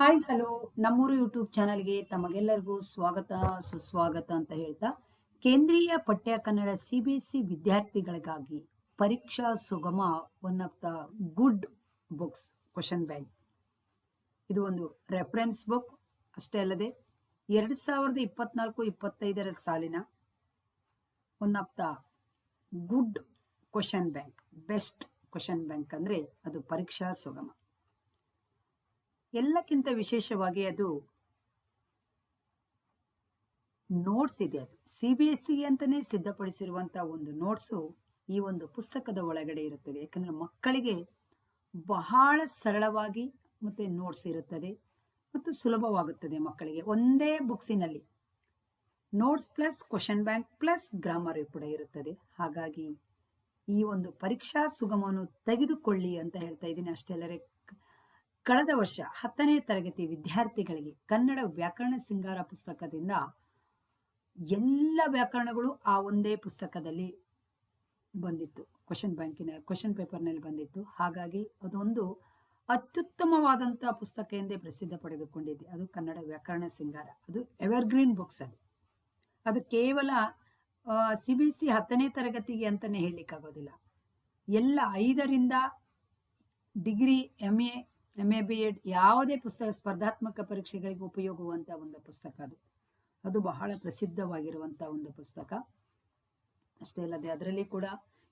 Hi, hello. ನಮ್ಮೂರು YouTube ಚಾನಲ್ಗೆ ತಮಗೆಲ್ಲರಿಗೂ ಸ್ವಾಗತ, ಸುಸ್ವಾಗತ ಅಂತ ಹೇಳ್ತಾ, ಕೇಂದ್ರೀಯ ಪಠ್ಯ Kannada C B S C ವಿದ್ಯಾರ್ಥಿಗಳಿಗಾಗಿ ಪರೀಕ್ಷಾ ಸುಗಮ one of the good books question bank ಇದು ಒಂದು ರೆಫರೆನ್ಸ್ ಬುಕ್, ಅಷ್ಟೇ ಅಲ್ಲದೆ ಎರಡು ಸಾವಿರದ ಇಪ್ಪತ್ನಾಲ್ಕು ಇಪ್ಪತ್ತೈದರ ಸಾಲಿನ one of the good question bank best question bank ಅಂದರೆ ಅದು ಪರೀಕ್ಷಾ ಸುಗಮ. ಎಲ್ಲಕ್ಕಿಂತ ವಿಶೇಷವಾಗಿ ಅದು ನೋಟ್ಸ್ ಇದೆ ಅದು. ಸಿ ಬಿ ಎಸ್ ಸಿ ಅಂತಲೇ ಸಿದ್ಧಪಡಿಸಿರುವಂಥ ಒಂದು ನೋಟ್ಸು ಈ ಒಂದು ಪುಸ್ತಕದ ಒಳಗಡೆ ಇರುತ್ತದೆ. ಯಾಕಂದರೆ ಮಕ್ಕಳಿಗೆ ಬಹಳ ಸರಳವಾಗಿ ಮತ್ತೆ ನೋಟ್ಸ್ ಇರುತ್ತದೆ ಮತ್ತು ಸುಲಭವಾಗುತ್ತದೆ ಮಕ್ಕಳಿಗೆ. ಒಂದೇ ಬುಕ್ಸಿನಲ್ಲಿ notes plus question bank plus grammar ಕೂಡ ಇರುತ್ತದೆ. ಹಾಗಾಗಿ ಈ ಒಂದು ಪರೀಕ್ಷಾ ಸುಗಮವನ್ನು ತೆಗೆದುಕೊಳ್ಳಿ ಅಂತ ಹೇಳ್ತಾ ಇದ್ದೀನಿ ಅಷ್ಟೇ ಅಲ್ಲದೆ ಕಳೆದ ವರ್ಷ ಹತ್ತನೇ ತರಗತಿ ವಿದ್ಯಾರ್ಥಿಗಳಿಗೆ ಕನ್ನಡ ವ್ಯಾಕರಣ ಸಿಂಗಾರ ಪುಸ್ತಕದಿಂದ ಎಲ್ಲ ವ್ಯಾಕರಣಗಳು ಆ ಒಂದೇ ಪುಸ್ತಕದಲ್ಲಿ ಬಂದಿತ್ತು. ಕ್ವಶನ್ ಬ್ಯಾಂಕಿನ ಕ್ವಶನ್ ಪೇಪರ್ನಲ್ಲಿ ಬಂದಿತ್ತು. ಹಾಗಾಗಿ ಅದೊಂದು ಅತ್ಯುತ್ತಮವಾದಂಥ ಪುಸ್ತಕ ಎಂದೇ ಪ್ರಸಿದ್ಧ ಪಡೆದುಕೊಂಡಿದೆ ಅದು ಕನ್ನಡ ವ್ಯಾಕರಣ ಸಿಂಗಾರ ಅದು ಎವರ್ಗ್ರೀನ್ ಬುಕ್ಸ್ ಅದು. ಅದು ಕೇವಲ ಸಿ ಬಿ ಸಿ ಹತ್ತನೇ ತರಗತಿಗೆ ಅಂತಲೇ ಹೇಳಲಿಕ್ಕಾಗೋದಿಲ್ಲ. ಎಲ್ಲ ಐದರಿಂದ degree M A M A B Ed ಯಾವುದೇ ಪುಸ್ತಕ ಸ್ಪರ್ಧಾತ್ಮಕ ಪರೀಕ್ಷೆಗಳಿಗೆ ಉಪಯೋಗುವಂಥ ಒಂದು ಪುಸ್ತಕ ಅದು. ಅದು ಬಹಳ ಪ್ರಸಿದ್ಧವಾಗಿರುವಂಥ ಒಂದು ಪುಸ್ತಕ. ಅಷ್ಟೇ ಅಲ್ಲದೆ ಅದರಲ್ಲಿ ಕೂಡ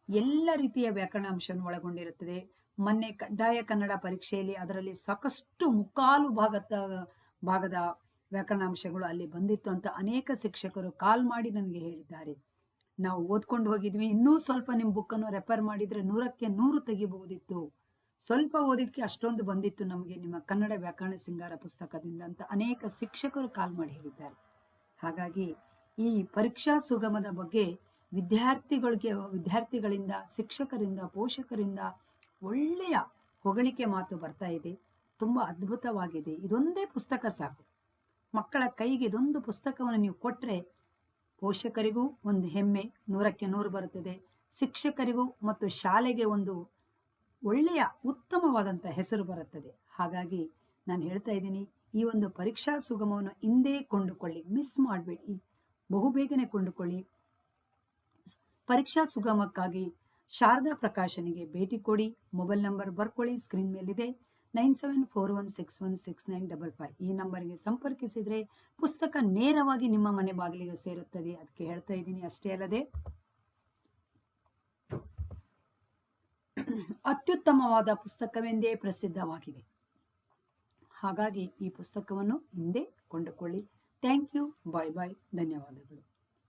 ಎಲ್ಲ ರೀತಿಯ ವ್ಯಾಕರಣ ಅಂಶವನ್ನು ಒಳಗೊಂಡಿರುತ್ತದೆ. ಮೊನ್ನೆ ಕಡ್ಡಾಯ ಕನ್ನಡ ಪರೀಕ್ಷೆಯಲ್ಲಿ ಅದರಲ್ಲಿ ಸಾಕಷ್ಟು ಮುಕ್ಕಾಲು ಭಾಗದ ಭಾಗದ ವ್ಯಾಕರಣಾಂಶಗಳು ಅಲ್ಲಿ ಬಂದಿತ್ತು ಅಂತ ಅನೇಕ ಶಿಕ್ಷಕರು ಕಾಲ್ ಮಾಡಿ ನನಗೆ ಹೇಳಿದ್ದಾರೆ. ನಾವು ಓದ್ಕೊಂಡು ಹೋಗಿದ್ವಿ. ಇನ್ನೂ ಸ್ವಲ್ಪ ನಿಮ್ಮ ಬುಕ್ಕನ್ನು ರೆಫರ್ ಮಾಡಿದರೆ ನೂರಕ್ಕೆ ನೂರು ತೆಗಿಬಹುದಿತ್ತು. ಸ್ವಲ್ಪ ಓದಿದ್ಕೆ ಅಷ್ಟೊಂದು ಬಂದಿತ್ತು ನಮಗೆ ನಿಮ್ಮ ಕನ್ನಡ ವ್ಯಾಕರಣ ಸಿಂಗಾರ ಪುಸ್ತಕದಿಂದ ಅಂತ ಅನೇಕ ಶಿಕ್ಷಕರು ಕಾಲ್ ಮಾಡಿ ಹೇಳಿದ್ದಾರೆ. ಹಾಗಾಗಿ ಈ ಪರೀಕ್ಷಾ ಸುಗಮದ ಬಗ್ಗೆ ವಿದ್ಯಾರ್ಥಿಗಳಿಗೆ, ವಿದ್ಯಾರ್ಥಿಗಳಿಂದ, ಶಿಕ್ಷಕರಿಂದ, ಪೋಷಕರಿಂದ ಒಳ್ಳೆಯ ಹೊಗಳಿಕೆ ಮಾತು ಬರ್ತಾ ಇದೆ. ತುಂಬ ಅದ್ಭುತವಾಗಿದೆ. ಇದೊಂದೇ ಪುಸ್ತಕ ಸಾಕು. ಮಕ್ಕಳ ಕೈಗೆ ಇದೊಂದು ಪುಸ್ತಕವನ್ನು ನೀವು ಕೊಟ್ಟರೆ ಪೋಷಕರಿಗೂ ಒಂದು ಹೆಮ್ಮೆ. ನೂರಕ್ಕೆ ನೂರು ಬರುತ್ತದೆ. ಶಿಕ್ಷಕರಿಗೂ ಮತ್ತು ಶಾಲೆಗೆ ಒಂದು ಒಳ್ಳೆಯ ಉತ್ತಮವಾದಂಥ ಹೆಸರು ಬರುತ್ತದೆ. ಹಾಗಾಗಿ ನಾನು ಹೇಳ್ತಾ ಇದ್ದೀನಿ, ಈ ಒಂದು ಪರೀಕ್ಷಾ ಸುಗಮವನ್ನು ಹಿಂದೆ ಕೊಂಡುಕೊಳ್ಳಿ ಮಿಸ್ ಮಾಡಬೇಡಿ. ಬಹುಬೇಗನೆ ಕೊಂಡುಕೊಳ್ಳಿ. ಪರೀಕ್ಷಾ ಸುಗಮಕ್ಕಾಗಿ ಶಾರದಾ ಪ್ರಕಾಶನಿಗೆ ಭೇಟಿ ಕೊಡಿ. ಮೊಬೈಲ್ ನಂಬರ್ ಬರ್ಕೊಳ್ಳಿ, ಸ್ಕ್ರೀನ್ ಮೇಲಿದೆ. Nine seven four one six one six nine double five. ಈ ನಂಬರ್ಗೆ ಸಂಪರ್ಕಿಸಿದರೆ ಪುಸ್ತಕ ನೇರವಾಗಿ ನಿಮ್ಮ ಮನೆ ಬಾಗಿಲಿಗೆ ಸೇರುತ್ತದೆ. ಅದಕ್ಕೆ ಹೇಳ್ತಾ ಇದ್ದೀನಿ, ಅಷ್ಟೇ ಅಲ್ಲದೆ ಅತ್ಯುತ್ತಮವಾದ ಪುಸ್ತಕವೆಂದೇ ಪ್ರಸಿದ್ಧವಾಗಿದೆ. ಹಾಗಾಗಿ ಈ ಪುಸ್ತಕವನ್ನು ಹಿಂದೆ ಕೊಂಡುಕೊಳ್ಳಿ. Thank you. ಬಾಯ್ ಬಾಯ್. ಧನ್ಯವಾದಗಳು.